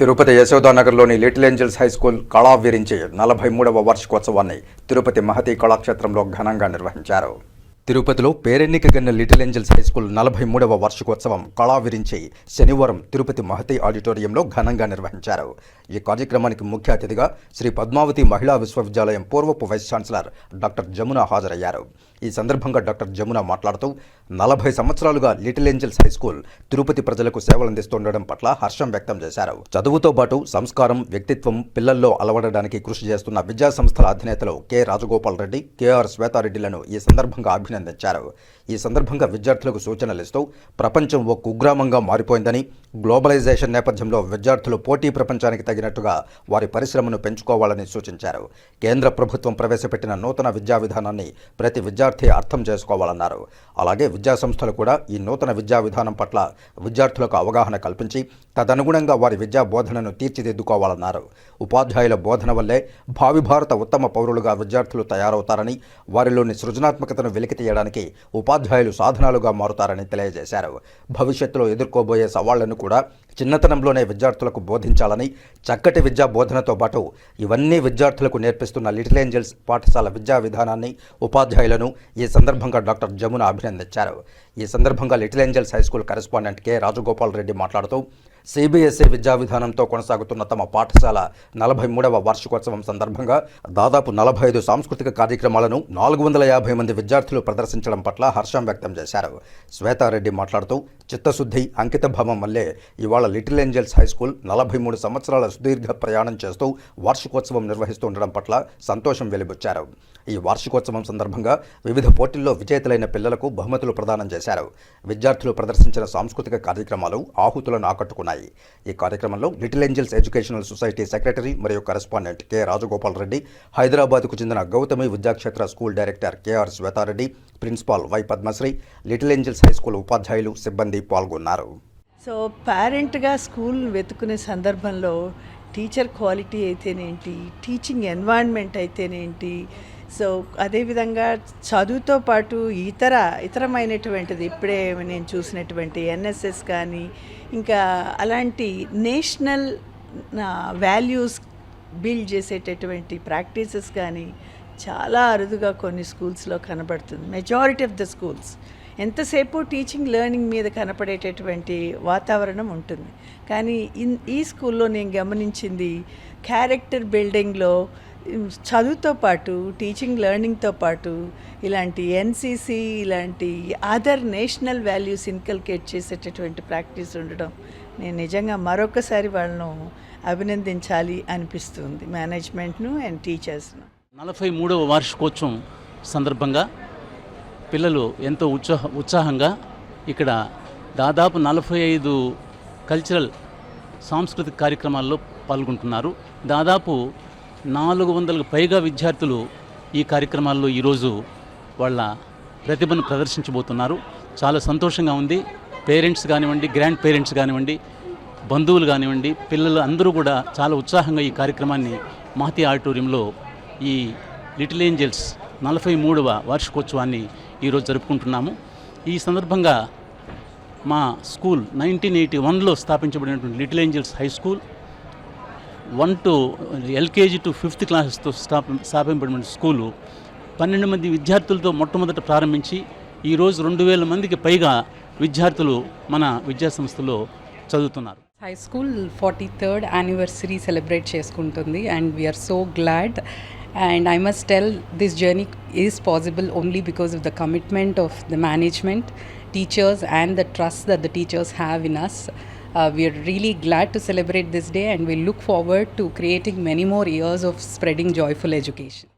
తిరుపతి యశోదానగర్లోని little angels high school కళా నలభై మూడవ వార్షికోత్సవాన్ని తిరుపతి మహతి కళాక్షేత్రంలో ఘనంగా నిర్వహించారు. తిరుపతిలో పేరెన్నిక గన్న లిటిల్ ఏంజల్స్ హై స్కూల్ నలభై మూడవ వార్షికోత్సవం కళావిరించి శనివారం తిరుపతి మహతి ఆడిటోరియంలో ఘనంగా నిర్వహించారు. ఈ కార్యక్రమానికి ముఖ్య అతిథిగా శ్రీ పద్మావతి మహిళా విశ్వవిద్యాలయం పూర్వపు వైస్ ఛాన్సలర్ డాక్టర్ జమున హాజరయ్యారు. ఈ సందర్భంగా డాక్టర్ జమున మాట్లాడుతూ నలభై సంవత్సరాలుగా little angels high school Tirupati ప్రజలకు సేవలందిస్తుండడం పట్ల హర్షం వ్యక్తం చేశారు. చదువుతో పాటు సంస్కారం వ్యక్తిత్వం పిల్లల్లో అలవడడానికి కృషి చేస్తున్న విద్యా సంస్థల అధినేతలు కె. రాజగోపాల్ రెడ్డి కెఆర్ శ్వేతారెడ్డిలను ఈ సందర్భంగా అభినందించారు. ఈ సందర్భంగా విద్యార్థులకు సూచనలు ఇస్తూ ప్రపంచం ఓ కుగ్రామంగా మారిపోయిందని గ్లోబలైజేషన్ నేపథ్యంలో విద్యార్థులు పోటీ ప్రపంచానికి తగినట్టుగా వారి పరిశ్రమను పెంచుకోవాలని సూచించారు. కేంద్ర ప్రభుత్వం ప్రవేశపెట్టిన నూతన విద్యా విధానాన్ని ప్రతి విద్యార్థి అర్థం చేసుకోవాలన్నారు. అలాగే విద్యాసంస్థలు కూడా ఈ నూతన విద్యా విధానం పట్ల విద్యార్థులకు అవగాహన కల్పించి తదనుగుణంగా వారి విద్యా బోధనను తీర్చిదిద్దుకోవాలన్నారు. ఉపాధ్యాయుల బోధన వల్లే భావి భారత ఉత్తమ పౌరులుగా విద్యార్థులు తయారవుతారని వారిలోని సృజనాత్మకతను వెలికితీయడానికి ఉపాధ్యాయులు సాధనాలుగా మారుతారని తెలియజేశారు. భవిష్యత్తులో ఎదుర్కోబోయే సవాళ్ళను కూడా చిన్నతనంలోనే విద్యార్థులకు బోధించాలని చక్కటి విద్యా బోధనతో పాటు ఇవన్నీ విద్యార్థులకు నేర్పిస్తున్న లిటిల్ ఏంజల్స్ పాఠశాల విద్యా విధానాన్ని ఉపాధ్యాయులను ఈ సందర్భంగా డాక్టర్ జమున అభినందించారు. ఈ సందర్భంగా little angels high school correspondent K. Rajagopal Reddy మాట్లాడుతూ సిబిఎస్ఈ విద్యా విధానంతో కొనసాగుతున్న తమ పాఠశాల నలభై మూడవ వార్షికోత్సవం సందర్భంగా దాదాపు నలభై ఐదు సాంస్కృతిక కార్యక్రమాలను నాలుగు వందల యాభై మంది విద్యార్థులు ప్రదర్శించడం పట్ల హర్షం వ్యక్తం చేశారు. శ్వేతారెడ్డి మాట్లాడుతూ చిత్తశుద్ధి అంకిత భావం వల్లే ఇవాళ లిటిల్ ఏంజల్స్ హై స్కూల్ నలభై మూడు సంవత్సరాల సుదీర్ఘ ప్రయాణం చేస్తూ వార్షికోత్సవం నిర్వహిస్తుండడం పట్ల సంతోషం వెలిబుచ్చారు. ఈ వార్షికోత్సవం సందర్భంగా వివిధ పోటీల్లో విజేతలైన పిల్లలకు బహుమతులు ప్రదానం చేశారు. విద్యార్థులు ప్రదర్శించిన సాంస్కృతిక కార్యక్రమాలు ఆహుతులను ఆకట్టుకున్నాయి ఈ కార్యక్రమంలో little angels educational society secretary మరియు కరెస్పాండెంట్ కె. రాజగోపాల్ రెడ్డి హైదరాబాద్కు చెందిన Gautami Vidyakshetra school director KR Shweta Reddy principal Y Padmasri little angels high school ఉపాధ్యాయులు సిబ్బంది పాల్గొన్నారు. సో పేరెంట్గా స్కూల్ వెతుకునే సందర్భంలో టీచర్ క్వాలిటీ అయితేనేంటి టీచింగ్ ఎన్వైర్న్మెంట్ అయితేనేంటి సో అదేవిధంగా చదువుతో పాటు ఇతర ఇతరమైనటువంటిది ఇప్పుడే నేను చూసినటువంటి ఎన్ఎస్ఎస్ కానీ ఇంకా అలాంటి నేషనల్ వాల్యూస్ బిల్డ్ చేసేటటువంటి ప్రాక్టీసెస్ కానీ చాలా అరుదుగా కొన్ని స్కూల్స్లో కనబడుతుంది. Majority of the schools. ఎంతసేపు టీచింగ్ లెర్నింగ్ మీద కనపడేటటువంటి వాతావరణం ఉంటుంది. కానీ ఇన్ ఈ స్కూల్లో నేను గమనించింది క్యారెక్టర్ బిల్డింగ్లో చదువుతో పాటు టీచింగ్ లెర్నింగ్తో పాటు ఇలాంటి ఎన్సీసీ ఇలాంటి అదర్ నేషనల్ వాల్యూస్ ఇన్కల్కేట్ చేసేటటువంటి ప్రాక్టీస్ ఉండడం నేను నిజంగా మరొకసారి వాళ్ళను అభినందించాలి అనిపిస్తుంది మేనేజ్మెంట్ను అండ్ టీచర్స్ను నలభై మూడవ వార్షికోత్సవం సందర్భంగా పిల్లలు ఎంతో ఉత్సాహ ఉత్సాహంగా ఇక్కడ దాదాపు నలభై ఐదు కల్చరల్ సాంస్కృతిక కార్యక్రమాల్లో పాల్గొంటున్నారు. దాదాపు నాలుగు వందలకు పైగా విద్యార్థులు ఈ కార్యక్రమాల్లో ఈరోజు వాళ్ళ ప్రతిభను ప్రదర్శించబోతున్నారు. చాలా సంతోషంగా ఉంది. పేరెంట్స్ కానివ్వండి గ్రాండ్ పేరెంట్స్ కానివ్వండి బంధువులు కానివ్వండి పిల్లలు అందరూ కూడా చాలా ఉత్సాహంగా ఈ కార్యక్రమాన్ని మహతి ఆడిటోరియంలో ఈ లిటిల్ ఏంజల్స్ నలభై మూడవ వార్షికోత్సవాన్ని ఈరోజు జరుపుకుంటున్నాము. ఈ సందర్భంగా మా స్కూల్ నైన్టీన్ ఎయిటీ వన్లో స్థాపించబడినటువంటి little angels high school one to LKG to fifth క్లాసెస్తో స్థాప స్థాపించబడిన స్కూలు పన్నెండు మంది విద్యార్థులతో మొట్టమొదట ప్రారంభించి ఈరోజు రెండు వేల మందికి పైగా విద్యార్థులు మన విద్యాసంస్థలో చదువుతున్నారు. High school forty third anniversary celebrate చేసుకుంటుంది and we are so glad and I must tell this journey is possible only because of the commitment of the management teachers and the trust that the teachers have in us Uh, we are really glad to celebrate this day and we look forward to creating many more years of spreading joyful education.